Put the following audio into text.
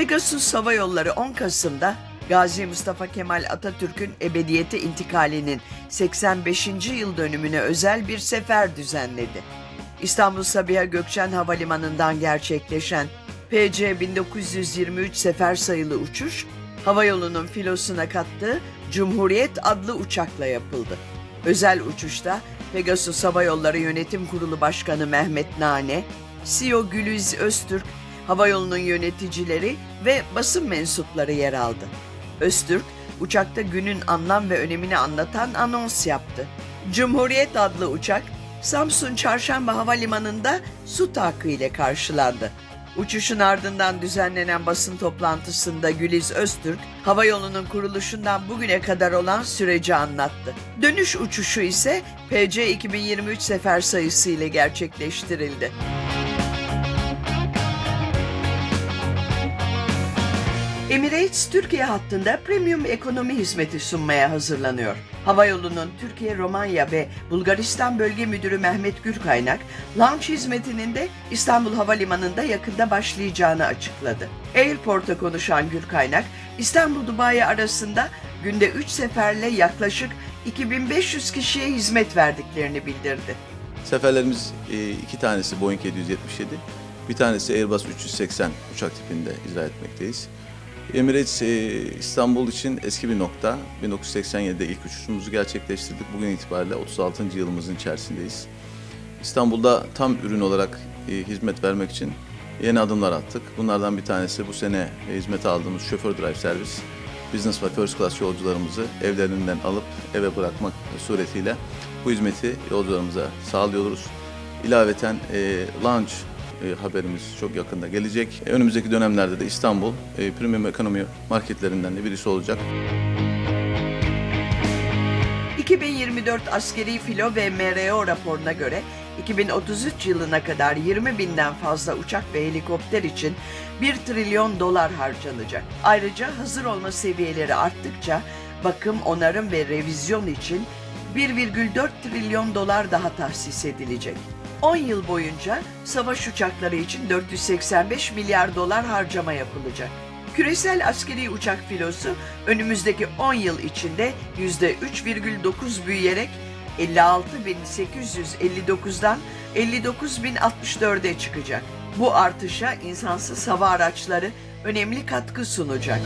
Pegasus Hava Yolları 10 Kasım'da Gazi Mustafa Kemal Atatürk'ün ebediyete intikalinin 85. yıl dönümüne özel bir sefer düzenledi. İstanbul Sabiha Gökçen Havalimanı'ndan gerçekleşen PC 1923 sefer sayılı uçuş, havayolunun filosuna kattığı Cumhuriyet adlı uçakla yapıldı. Özel uçuşta Pegasus Hava Yolları Yönetim Kurulu Başkanı Mehmet Nane, CEO Gülüz Öztürk, havayolunun yöneticileri ve basın mensupları yer aldı. Öztürk, uçakta günün anlam ve önemini anlatan anons yaptı. Cumhuriyet adlı uçak, Samsun Çarşamba Havalimanı'nda su tankı ile karşılandı. Uçuşun ardından düzenlenen basın toplantısında Güliz Öztürk, havayolunun kuruluşundan bugüne kadar olan süreci anlattı. Dönüş uçuşu ise PC 2023 sefer sayısı ile gerçekleştirildi. Emirates Türkiye hattında premium ekonomi hizmeti sunmaya hazırlanıyor. Havayolu'nun Türkiye, Romanya ve Bulgaristan Bölge Müdürü Mehmet Gürkaynak, launch hizmetinin de İstanbul Havalimanı'nda yakında başlayacağını açıkladı. Airport'a konuşan Gürkaynak, İstanbul-Dubai arasında günde 3 seferle yaklaşık 2500 kişiye hizmet verdiklerini bildirdi. Seferlerimiz e, iki tanesi Boeing 777, bir tanesi Airbus 380 uçak tipinde icra etmekteyiz. Emirates e, İstanbul için eski bir nokta. 1987'de ilk uçuşumuzu gerçekleştirdik. Bugün itibariyle 36. yılımızın içerisindeyiz. İstanbul'da tam ürün olarak e, hizmet vermek için yeni adımlar attık. Bunlardan bir tanesi bu sene e, hizmete aldığımız şoför drive servis. Business ve first class yolcularımızı evlerinden alıp eve bırakmak suretiyle bu hizmeti yolcularımıza sağlıyoruz. İlaveten e, launch e, haberimiz çok yakında gelecek. E, önümüzdeki dönemlerde de İstanbul e, premium ekonomi marketlerinden de birisi olacak. 2024 askeri filo ve MRO raporuna göre 2033 yılına kadar 20 binden fazla uçak ve helikopter için 1 trilyon dolar harcanacak. Ayrıca hazır olma seviyeleri arttıkça bakım, onarım ve revizyon için 1,4 trilyon dolar daha tahsis edilecek. 10 yıl boyunca savaş uçakları için 485 milyar dolar harcama yapılacak. Küresel askeri uçak filosu önümüzdeki 10 yıl içinde %3,9 büyüyerek 56.859'dan 59.064'e çıkacak. Bu artışa insansız hava araçları önemli katkı sunacak.